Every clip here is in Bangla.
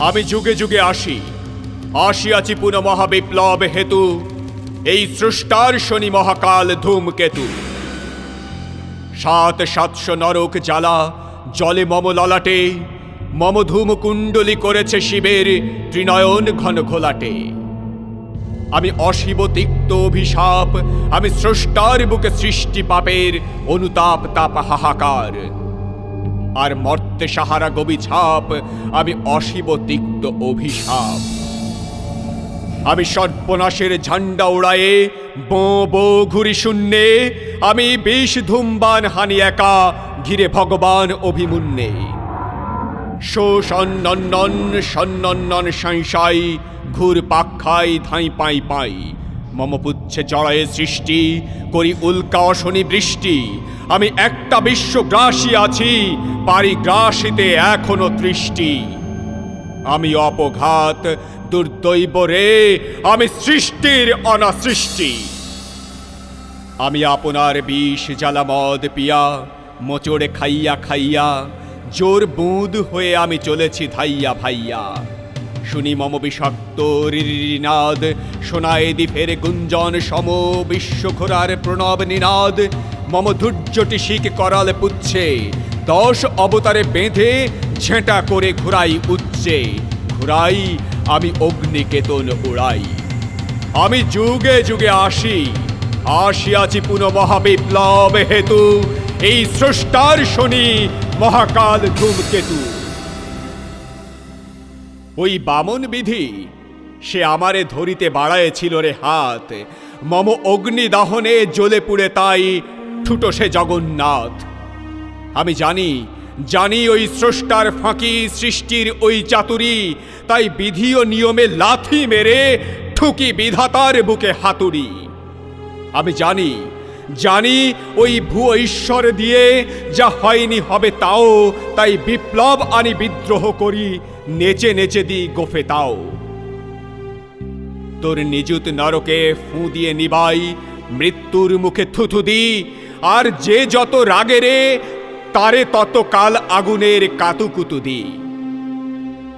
আমি যুগে যুগে আসি। আসিয়াছি পুনঃ মহাবিপ্লব হেতু। এই স্রষ্টার শনি মহাকাল ধূমকেতু। সাত সাতশো নরক জ্বালা, জলে মম ললাটে। মম ধূম কুণ্ডলি করেছে শিবের ত্রিনয়ন ঘন ঘোলাটে। আমি অশিব তিক্ত অভিশাপ, আমি স্রষ্টার বুকে সৃষ্টি পাপের অনুতাপ তাপ হাহাকার। আর মর্তে সাহারা গবি ছাপ, আমি অশিব তিক্ত অভিশাপ। আমি সর্বনাশের ঝান্ডা উড়ায়ে, বো বো ঘুরি শূন্যে, আমি বিষ ধূমবান হানি একা, ঘিরে ভগবান অভিমুন্যে। শোষণ্নন সন্নন সাঁই ঘুর পাক্ষাই ধাই পাই পাই। মম পুচ্ছে জড়ায়ে সৃষ্টি, করি উল্কা অশনি বৃষ্টি আমি একটা বিশ্বগ্রাসী আছি পারি গ্রাসিতে এখনও দৃষ্টি আমি অপঘাত, দুর্দৈব রে, আমি সৃষ্টির অনাসৃষ্টি। আমি আপনার বিষ, জ্বালা, মদ পিয়া, মোচড়ে খাইয়া খাইয়া, জোর বুঁদ হয়ে আমি চলেছি ধাইয়া ভাইয়া। শুনি মম বিষাক্ত রিরিনাদ। শোনায় দ্বীপের গুঞ্জন, সম বিশ্ব ঘোরার প্রণব নিনাদ। মম ধৈর্যটি শিখ করাল পুচ্ছে, দশ অবতারে বেঁধে ঝেঁটা করে ঘুরাই উচ্চে ঘুরাই, আমি অগ্নিকেতন উড়াই। আমি যুগে যুগে আসি, আসিয়াছি পুনঃ মহাবিপ্লব হেতু। এই স্রষ্টার শনি মহাকাল ধূমকেতু। ওই বামন বিধি। সে আমারে ধরিতে বাড়ায়েছিল রে হাত। মম অগ্নি দাহনে জ্বলে পুড়ে তাই ঠুটো সে জগন্নাথ। আমি জানি জানি ওই স্রষ্টার ফাঁকি সৃষ্টির ওই চাতুরি, তাই বিধি ও নিয়মে লাথি মেরে ঠুকি বিধাতার বুকে হাতুড়ি। আমি জানি জানি ওই ভুয়ো ঈশ্বর দিয়ে যা হয়নি হবে তাও, তাই বিপ্লব আনি বিদ্রোহ করি নেচে নেচে দি গোফে তাও। তোর নিযুত নরকে ফু দিয়ে নিবাই, মৃত্যুর মুখে থুথু দি, আর যে যত রাগে রে, তারে তত কাল আগুনের কাতুকুতু দি।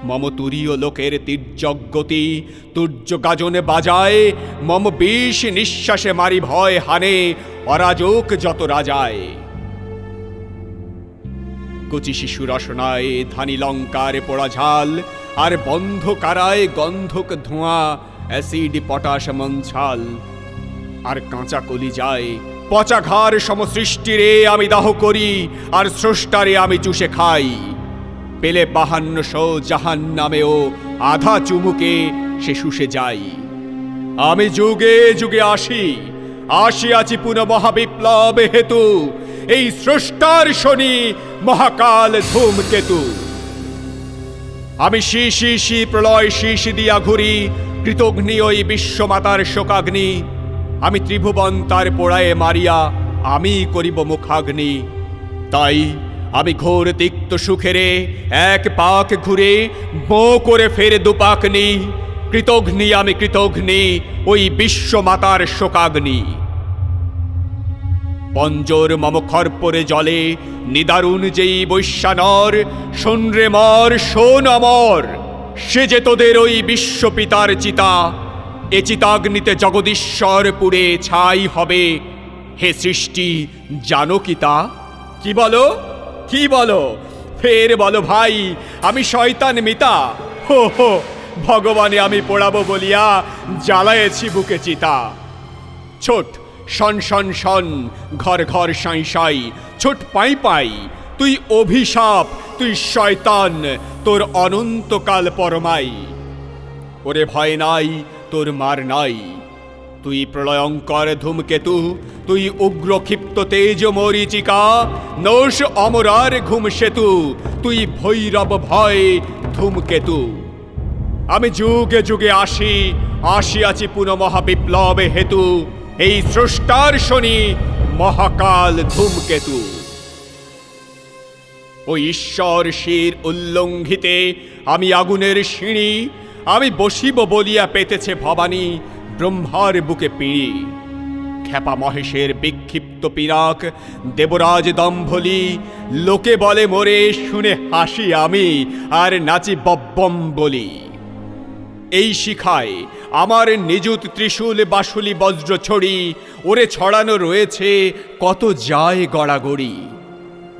মম তুরীয় লোকের তীর্যগতি তুর্য গাজনে বাজায়, মম বিষ নিঃশ্বাসে মারি ভয় হানে, অরাজক যত রাজায়। কচি শিশু রসনায় ধানি লঙ্কার পোড়া ঝাল, আর বন্ধ কারায় গন্ধক ধোঁয়া, অ্যাসিড, পটাশ মঞ্ছাল আর কাঁচা কলি যায়, পচা ঘার সমসৃষ্টিরে আমি দাহ করি, আর স্রষ্টারে আমি চুষে খাই। পেলে বাহান্ন শো জাহান নামেও আধা চুমুকে সে শুষে যাই। আমি যুগে যুগে আসি, আসিয়াছি পুনঃ মহাবিপ্লব হেতু এই স্রষ্টার শনি মহাকাল ধূমকেতু আমি শি শি শি প্রলয় শীষ দিয়া ঘুরি, কৃতঘ্নি ওই বিশ্বমাতার শোকাগ্নি। আমি ত্রিভুবন তার পোড়ায়ে মারিয়া, আমি করিব মুখাগ্নি। তাই আমি ঘোর তিক্ত সুখেরে এক পাক ঘুরে বো করে ফেরে দুপাকনি কৃতঘ্নি আমি কৃতঘ্নি, ওই বিশ্বমাতার শোকাগ্নি। পঞ্জর মম খরপরে জলে, নিদারুণ যেই বৈশ্যানর, শোন রে মর, শোন অমর। সে যে তোদের ওই বিশ্বপিতার চিতা, এ চিতাগ্নিতে জগদীশ্বর পুরে ছাই হবে। হে সৃষ্টি, জানো কি তা? কি বলো? কি বলো? ফের বলো ভাই, আমি শয়তান মিতা। হো হো, ভগবানে আমি পোড়াবো বলিয়া জ্বালায়েছি বুকে চিতা। ছোট শন শন শন, ঘর ঘর সাই সাই, ছোট পাই পাই, তুই অভিশাপ, তুই শয়তান, তোর অনন্তকাল পরমাই। ওরে ভয় নাই, তোর মার নাই। তুই প্রলয়ঙ্কর ধূমকেতু, তুই উগ্র ক্ষিপ্ত তেজ মরিচিকা নৌষ অমরার ঘুম সেতু, তুই ভৈরব ভয় ধূমকেতু। আমি যুগে যুগে আসি, আসিয়াছি পুনঃ মহাবিপ্লবে হেতু। এই স্রষ্টার শনি মহাকাল ধূমকেতু। ও ঈশ্বর শির উল্লঙ্ঘিতে আমি আগুনের সিঁড়ি, আমি বসিব বলিয়া পেতেছে ভবানী ব্রহ্মার বুকে পিঁড়ি। খেপা মহেশের বিক্ষিপ্ত পিনাক, দেবরাজ দম্ভলি, লোকে বলে মোরে শুনে হাসি আমি, আর নাচি বব্বম বলি এই শিখায়। আমার নিযুত ত্রিশূল বাসুলি বজ্র ছড়ি, ওরে ছড়ানো রয়েছে কত যায় গড়াগড়ি।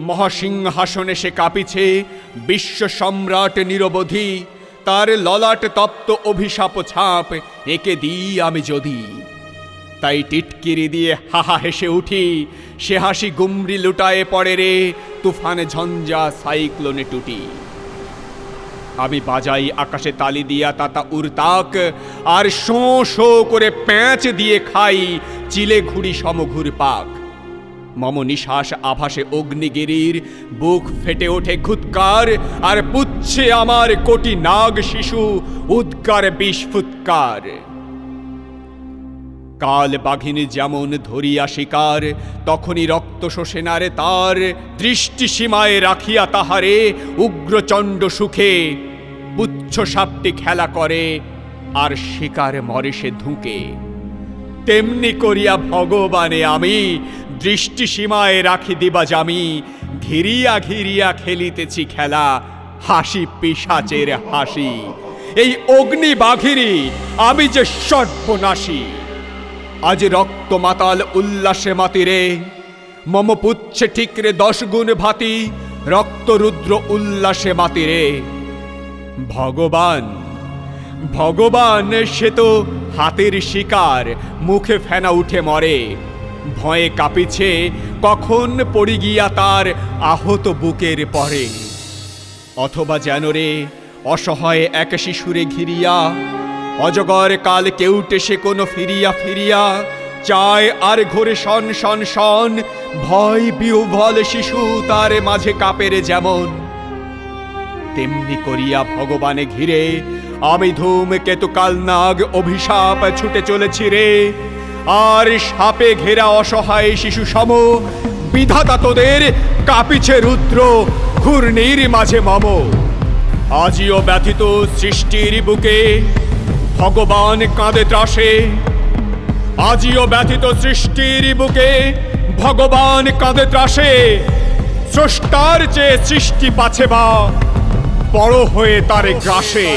মহাসিংহাসনে সে কাঁপিছে, বিশ্ব সম্রাট নিরবধি, তার ললাট তপ্ত অভিশাপ ছাপ একে দিই আমি যদি। তাই টিটকিরি দিয়ে হাহা হেসে উঠি, সে হাসি গুমরি লুটায়ে পড়ে রে, তুফানে ঝঞ্ঝা সাইক্লোনে টুটি। আমি বাজাই আকাশে তালি দিয়া তাতা উরতাক, আর শো শো করে প্যাঁচ দিয়ে খাই চিলে ঘুড়ি সমঘুর পাক মম নিশ্বাস আভাসে অগ্নিগিরির, বুক ফেটে ওঠে ঘুৎকার, আর পুচ্ছে আমার কোটি নাগ শিশু উদ্গার বিস্ফুৎকার ফুৎকার। কাল বাঘিনী যেমন ধরিয়া শিকার, তখনই রক্ত শোষেনারে তার, দৃষ্টি সীমায় রাখিয়া তাহারে উগ্রচণ্ড সুখে পুচ্ছ সাপটি খেলা করে, আর শিকার মরে সে ধুঁকে। তেমনি করিয়া ভগবানে আমি দৃষ্টি সীমায় রাখি দিবা জামি, ঘিরিয়া ঘিরিয়া খেলিতেছি খেলা, হাসি পিসাচের হাসি। এই অগ্নি বাঘিরি আমি যে সর্বনাশী। আজ রক্ত মাতাল উল্লাসে মাতিরে মম পুচ্ছে ঠিকরে দশ গুণ ভাতি রক্ত রুদ্র উল্লাসে মাতিরে। ভগবান। ভগবান সে তো হাতের শিকার, মুখে ফেনা উঠে মরে। ভয়ে কাঁপিছে, কখন পড়ি গিয়া তার আহত বুকের পরে। অথবা যেন রে, অসহায় এক শিশুরে ঘিরিয়া, অজগর কাল কেউটে সে কোনো ফিরিয়া ফিরিয়া, চায় আর ঘোরে শন শন শন, ভয় বিহ্বল শিশু তার মাঝে কাপেরে যেমন। তেমনি করিয়া ভগবানে ঘিরে, আমি ধূম কেতু কালনাগ অভিশাপ ছুটে চলেছি রে। আর সাপে ঘেরা অসহায় শিশু সম, বিধাতা তোদের কাপিছে রুদ্র, ঘূর্ণির মাঝে মম। আজিও ব্যথিত সৃষ্টির বুকে, ভগবান কাঁদে ত্রাসে। আজিও ব্যথিত সৃষ্টির বুকে, ভগবান কাঁদে ত্রাসে। স্রষ্টার চেয়ে সৃষ্টি পাছে বা বড় হয়ে তারে গ্রাসে।